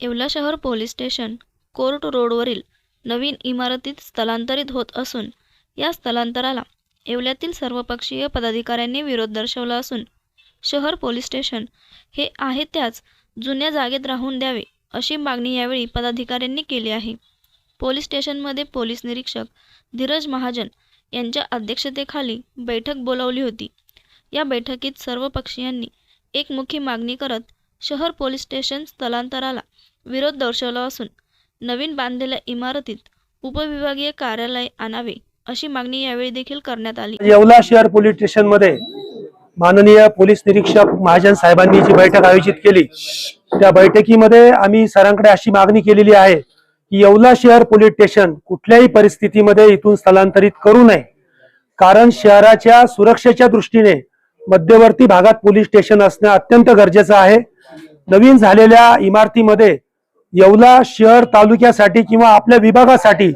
येवला शहर police station court रोडवरील नवीन इमारतीत स्थलांतरित होत असून या स्थलांतराला येवल्यातील सर्वपक्षीय पदाधिकाऱ्यांनी विरोध दर्शवला असून शहर पोलीस स्टेशन हे आहे त्याच जुन्या जागेत राहून द्यावे अशी मागणी यावेळी पदाधिकाऱ्यांनी केली आहे. पोलीस स्टेशनमध्ये पोलीस निरीक्षक धीरज महाजन यांच्या अध्यक्षतेखाली बैठक बोलावली होती. या बैठकीत सर्व पक्षीयांनी एकमुखी मागणी करत शहर पोलीस स्टेशन स्थलांतराला विरोध दर्शवला असून नवीन बांधलेल्या इमारतीत उपविभागीय कार्यालय आणावे अशी मागणी यावेळी देखील करण्यात आली. येवला शहर पोलीस स्टेशनमध्ये माननीय पोलीस निरीक्षक महाजन साहेबांनी जी बैठक आयोजित केली त्या बैठकीमध्ये आम्ही सरांकडे अशी मागणी केलेली आहे की येवला शहर पोलीस स्टेशन कुठल्याही परिस्थितीमध्ये इथून स्थलांतरित करू नये. कारण शहराच्या सुरक्षेच्या दृष्टीने मध्यवर्ती भागात पोलीस स्टेशन असणं अत्यंत गरजेचं आहे. नवीन झालेल्या इमारतीमध्ये येवला शहर तालुक्यासाठी किंवा आपल्या विभागासाठी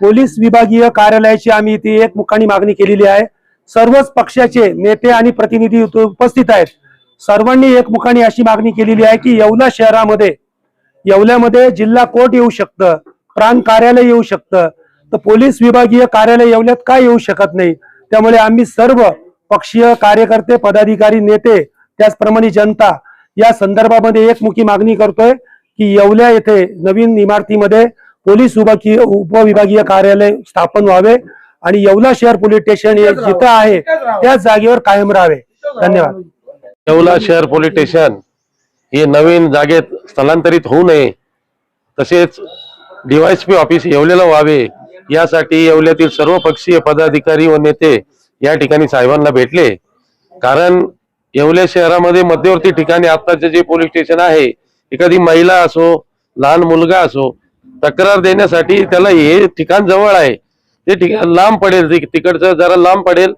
पोलीस विभागीय कार्यालयाची आम्ही इथे एक मुखानी मागणी केलेली आहे. सर्वच पक्षाचे नेते आणि प्रतिनिधी उपस्थित आहेत. सर्वांनी एक मुखानी अशी मागणी केलेली आहे की येवला शहरामध्ये येवल्यामध्ये जिल्हा कोर्ट येऊ शकतं प्रांत कार्यालय येऊ शकतं. तर पोलीस विभागीय कार्यालय येवल्यात काय येऊ शकत नाही? त्यामुळे आम्ही सर्व पक्षीय कार्यकर्ते पदाधिकारी नेते त्याचप्रमाणे जनता या संदर्भामध्ये एकमुखी मागणी करतोय की येवल्या येथे नवीन इमारतीमध्ये पोलीस विभागीय उपविभागीय कार्यालय स्थापन व्हावे आणि येवला शहर पोलीस स्टेशन हे जिथं आहे त्याच जागेवर कायम राहावे. धन्यवाद. येवला शहर पोलीस स्टेशन हे नवीन जागेत स्थलांतरित होऊ नये तसेच डीवायसपी ऑफिस येवलेला व्हावे यासाठी येवल्यातील सर्व पक्षीय पदाधिकारी व नेते या ठिकाणी साहेबांना भेटले. कारण येवल्या शहरामध्ये मध्यवर्ती ठिकाणी आत्ताचे जे पोलीस स्टेशन आहे एखादी महिला असो लहान मुलगा असो तक्रार देण्यासाठी त्याला हे ठिकाण जवळ आहे. ते ठिकाण लांब पडेल तिकडचं जरा लांब पडेल.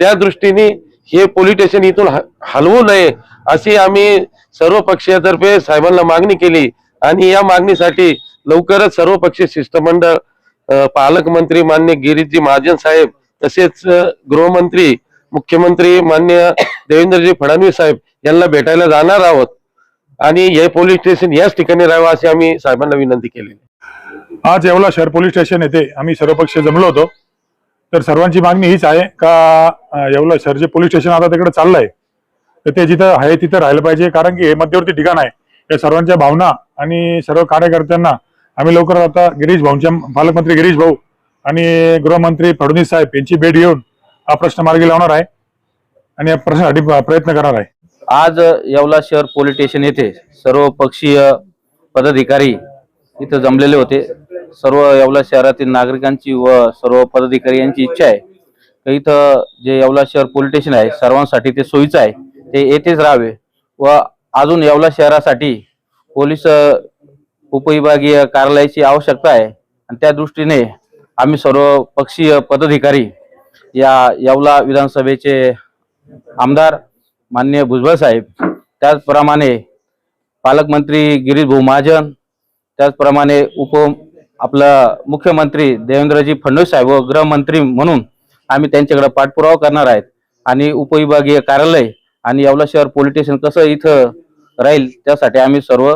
त्या दृष्टीने हे पोलीस स्टेशन इथून हलवू नये अशी आम्ही सर्व पक्षीयतर्फे साहेबांना मागणी केली. आणि या मागणीसाठी लवकरच सर्व पक्षीय शिष्टमंडळ पालकमंत्री मान्य गिरीजी महाजन साहेब तसेच गृहमंत्री मुख्यमंत्री मान्य देवेंद्रजी फडणवीस साहेब यांना भेटायला जाणार आहोत. आणि हे पोलीस स्टेशन याच ठिकाणी राहावं अशी आम्ही साहेबांना विनंती केली आज येवला शहर पोलीस स्टेशन येथे आम्ही सर्वपक्ष जमलो होतो. तर सर्वांची मागणी हीच आहे का येवला शहर जे पोलीस स्टेशन आता तिकडे चाललंय तर ते जिथं आहे तिथं राहिलं पाहिजे कारण की हे मध्यवर्ती ठिकाण आहे. या सर्वांच्या भावना आणि सर्व कार्यकर्त्यांना आम्ही लवकर आता गिरीश भाऊंच्या पालकमंत्री गिरीश भाऊ आणि गृहमंत्री फडणवीस साहेब यांची भेट घेऊन हा प्रश्न मार्गी लावणार आहे आणि या प्रश्नासाठी प्रयत्न करणार आहे. आज येवला शहर पोलीस स्टेशन येथे सर्व पक्षीय पदाधिकारी इथं जमलेले होते. सर्व येवला शहरातील नागरिकांची व सर्व पदाधिकारी यांची इच्छा आहे. की इथं जे येवला शहर पोलीस स्टेशन आहे सर्वांसाठी ते सोयीचं आहे. ते येथेच राहावे व अजून येवला शहरासाठी पोलीस उपविभागीय कार्यालयाची आवश्यकता आहे. आणि त्या दृष्टीने आम्ही सर्व पक्षीय पदाधिकारी या येवला विधानसभेचे आमदार माननीय भुजबळ साहेब त्याचप्रमाणे पालकमंत्री गिरीश भाऊ महाजन त्याचप्रमाणे उप आपला मुख्यमंत्री देवेंद्रजी फडणवीस साहेब व गृहमंत्री म्हणून आम्ही त्यांच्याकडे पाठपुरावा करणार आहेत. आणि उपविभागीय कार्यालय आणि येवला शहर पोलीस स्टेशन कसं इथं राहील त्यासाठी आम्ही सर्व